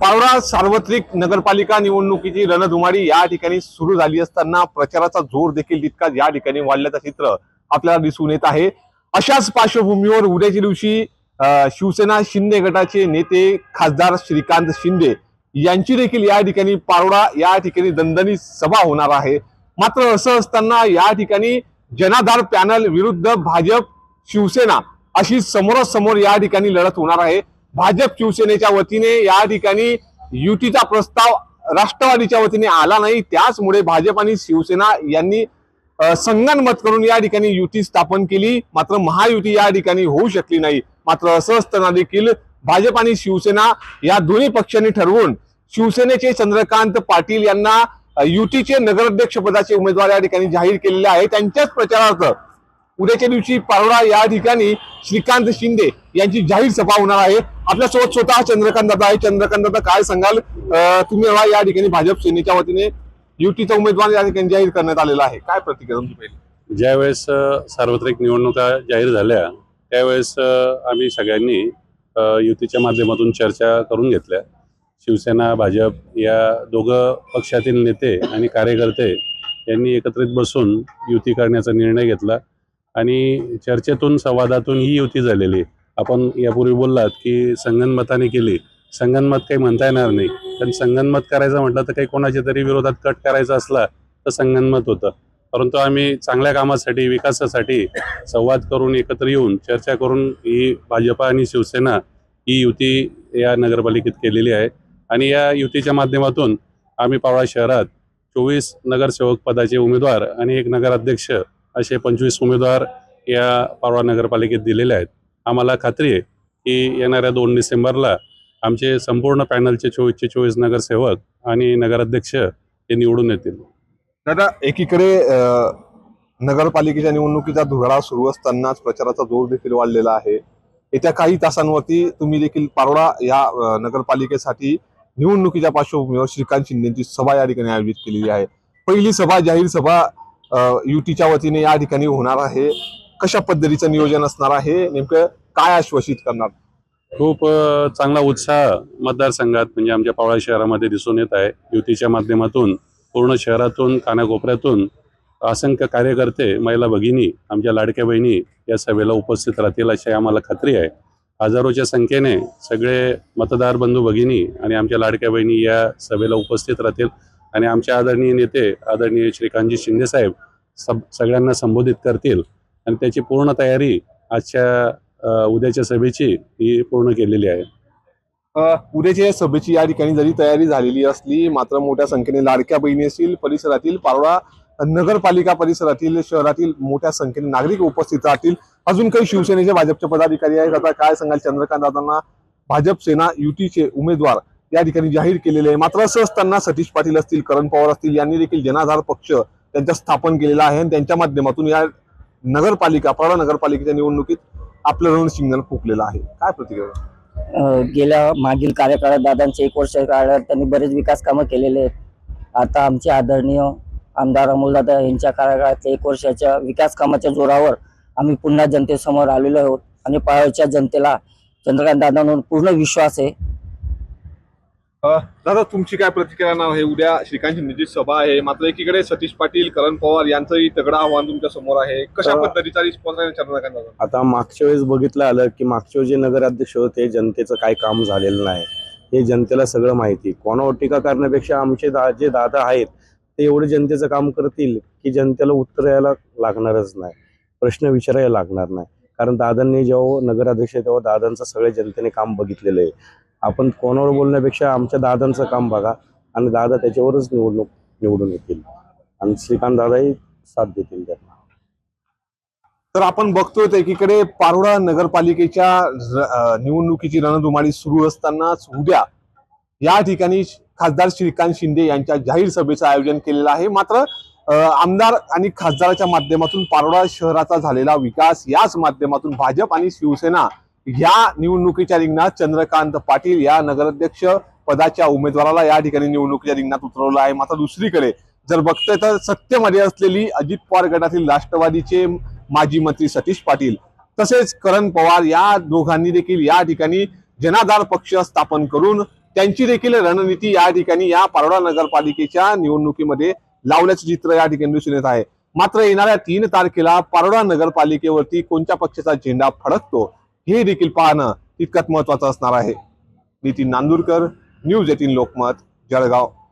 पावडा सार्वत्रिक नगरपालिका निवडणुकीची रणधुमाडी या ठिकाणी सुरू झाली असताना प्रचाराचा जोर देखील तितकाच या ठिकाणी वाढल्याचं चित्र आपल्याला दिसून येत आहे. अशाच पार्श्वभूमीवर उद्याच्या दिवशी शिवसेना शिंदे गटाचे नेते खासदार श्रीकांत शिंदे यांची देखील या ठिकाणी पारोडा या ठिकाणी दणदणी सभा होणार आहे. मात्र असं असताना या ठिकाणी जनाधार पॅनल विरुद्ध भाजप शिवसेना अशी समोरासमोर या ठिकाणी लढत होणार आहे. भाजप शिवसेनेच्या वतीने या ठिकाणी युतीचा प्रस्ताव राष्ट्रवादीच्या वतीने आला नाही. त्याचमुळे भाजप आणि शिवसेना यांनी संगणमत संगनमत करून या ठिकाणी युती स्थापन केली. मात्र महायुती या ठिकाणी होऊ शकली नाही. मात्र असं असताना देखील भाजप आणि शिवसेना या दोन्ही पक्षांनी ठरवून शिवसेनेचे चंद्रकांत पाटील यांना युतीचे नगराध्यक्ष पदाचे उमेदवार या ठिकाणी जाहीर केलेले आहे. त्यांच्याच प्रचारार्थ उद्याच्या दिवशी पारोडा या ठिकाणी श्रीकांत शिंदे यांची जाहीर सभा होणार आहे. आपल्यासोबत स्वतः चंद्रकांत दादा आहे. चंद्रकांत दादा काय सांगाल? तुम्ही या ठिकाणी भाजप सेनेच्या वतीने युतीचा उमेदवार या ठिकाणी जाहीर करण्यात आलेला आहे. काय प्रतिक्रिया तुमची पहिली? ज्यावेळेस सार्वत्रिक निवडणुका जाहीर झाल्या त्यावेळेस आम्ही सगळ्यांनी युतीच्या माध्यमातून चर्चा करून घेतल्या. शिवसेना भाजप या दोघं पक्षातील नेते आणि कार्यकर्ते यांनी एकत्रित बसून युती करण्याचा निर्णय घेतला. आणि चर्चेतून संवादातून ही युती झालेली आपण यापूर्वी बोललात की संगनमताने केली. संगनमत काही म्हणता येणार नाही. पण संगनमत करायचं म्हटलं तर काही कोणाच्या तरी विरोधात कट करायचा असला तर संगनमत होतं. परंतु आम्ही चांगल्या कामासाठी विकासासाठी संवाद करून एकत्र येऊन चर्चा करून ही भाजपा आणि शिवसेना ही युती या नगरपालिकेत केलेली आहे. आणि या युतीच्या माध्यमातून आम्ही पावळा शहरात चोवीस नगरसेवक पदाचे उमेदवार आणि एक नगराध्यक्ष असे पंचवीस उमेदवार या पारवा नगरपालिकेत दिलेले आहेत. आम्हाला खात्री आहे की येणाऱ्या दोन डिसेंबरला आमचे संपूर्ण पॅनलचे चोवीसचे चोवीस नगरसेवक आणि नगराध्यक्ष हे निवडून येतील. दादा एकीकडे नगरपालिकेच्या निवडणुकीचा धुराळा सुरू असतानाच प्रचाराचा जोर देखील वाढलेला आहे. येत्या काही तासांवरती तुम्ही देखील पारोडा या नगरपालिकेसाठी निवडणुकीच्या पार्श्वभूमीवर श्रीकांत शिंदेची सभा या ठिकाणी आयोजित केलेली आहे. पहिली सभा जाहीर सभा युतीच्या वतीने या ठिकाणी होणार आहे. कशा पद्धतीचं नियोजन असणार आहे? नेमकं काय आश्वासित करणार? खूप चांगला उत्साह मतदारसंघात म्हणजे आमच्या पावळा शहरामध्ये दिसून येत आहे. युतीच्या माध्यमातून पूर्ण शहरातून कानाकोपऱ्यातून असंख्य कार्यकर्ते महिला भगिनी आमच्या लाडक्या बहिणी या सभेला उपस्थित राहतील अशी आम्हाला खात्री आहे. हजारोच्या संख्येने सगळे मतदार बंधू भगिनी आणि आमच्या लाडक्या बहिणी या सभेला उपस्थित राहतील. आणि आमचे आदरणीय नेते आदरणीय श्रीकांतजी शिंदेसाहेब सब सगळ्यांना संबोधित करतील. आणि त्याची पूर्ण तयारी आजच्या उद्याच्या सभेची ही पूर्ण केलेली आहे. उद्याच्या या सभेची या ठिकाणी जरी तयारी झालेली असली मात्र मोठ्या संख्येने लाडक्या बहिणी असतील परिसरातील पारोळा नगरपालिका परिसरातील शहरातील मोठ्या संख्येने नागरिक उपस्थित राहतील. अजून काही शिवसेनेचे भाजपचे पदाधिकारी आहेत. आता काय सांगाल चंद्रकांत दादांना? भाजप सेना युतीचे उमेदवार या ठिकाणी जाहीर केलेले आहे. मात्र असं असताना सतीश पाटील असतील करण पवार असतील यांनी देखील जनाधार पक्ष त्यांचा स्थापन केलेला आहे. आणि त्यांच्या माध्यमातून या नगरपालिका पारोळा नगरपालिकेच्या निवडणुकीत आपलं रण सिंगल फुकलेलं आहे. काय प्रतिक्रिया गेल्या मागील कार्यकाळात दादांचे एक वर्ष काळात त्यांनी बरेच विकास कामं केलेले आहेत. आता आमचे आदरणीय आमदार अमोलदादा यांच्या कार्यकाळातल्या एक वर्षाच्या विकास कामाच्या जोरावर आम्ही पुन्हा जनतेसमोर आलेलो आहोत. आणि पाळच्या जनतेला चंद्रकांत दादांवर पूर्ण विश्वास आहे. दादा तुमची काय प्रतिक्रिया नाव आहे? उद्या श्रीकांत शिंदेची सभा आहे. मात्र एकीकडे सतीश पाटील करण पवार यांचंही तगडं आव्हान तुमच्यासमोर आहे. कशा पद्धतीचा रिस्पॉन्स आता मागच्या वेळेस बघितलं आलं की मागच्या जे नगराध्यक्ष होते जनतेचं काही काम झालेलं नाही. हे जनतेला सगळं माहिती कोणावर टीका करण्यापेक्षा आमचे दा जे दादा आहेत ते एवढे जनतेचं काम करतील की जनतेला उत्तर यायला लागणारच नाही. प्रश्न विचारायला लागणार नाही. कारण दादांनी जेव्हा नगराध्यक्ष आहे तेव्हा दादांचं सगळ्या जनतेने काम बघितलेलं आहे. आपण कोणावर बोलण्यापेक्षा आमच्या दादांचं काम बघा आणि दादा त्याच्यावरच निवडणूक निवडून येतील. आणि श्रीकांत दादाही साथ देतील त्यांना. तर आपण बघतोय एकीकडे पारोडा नगरपालिकेच्या निवडणुकीची रणधुमाळी सुरू असतानाच उद्या या ठिकाणी खासदार श्रीकांत शिंदे यांच्या जाहीर सभेचं आयोजन केलेलं आहे. मात्र आमदार आणि खासदाराच्या माध्यमातून पारोडा शहराचा झालेला विकास याच माध्यमातून भाजप आणि शिवसेना या निवडणुकीच्या रिंगणात चंद्रकांत पाटील या नगराध्यक्ष पदाच्या उमेदवाराला या ठिकाणी निवडणुकीच्या रिंगणात उतरवलं आहे. मात्र दुसरीकडे जर बघतोय तर सत्तेमध्ये असलेली अजित पवार गटातील राष्ट्रवादीचे माजी मंत्री सतीश पाटील तसेच करण पवार या दोघांनी देखील या ठिकाणी जनाधार पक्ष स्थापन करून त्यांची देखील रणनीती या ठिकाणी या पारोडा नगरपालिकेच्या निवडणुकीमध्ये लावल्याचं चित्र या ठिकाणी दिसून येत आहे. मात्र येणाऱ्या तीन तारखेला पारोडा नगरपालिकेवरती कोणत्या पक्षाचा झेंडा फडकतो हे देखील पाहणं तितकंच महत्वाचं असणार आहे. Nitin Nandurkar news eighteen Lokmat Jalgaon.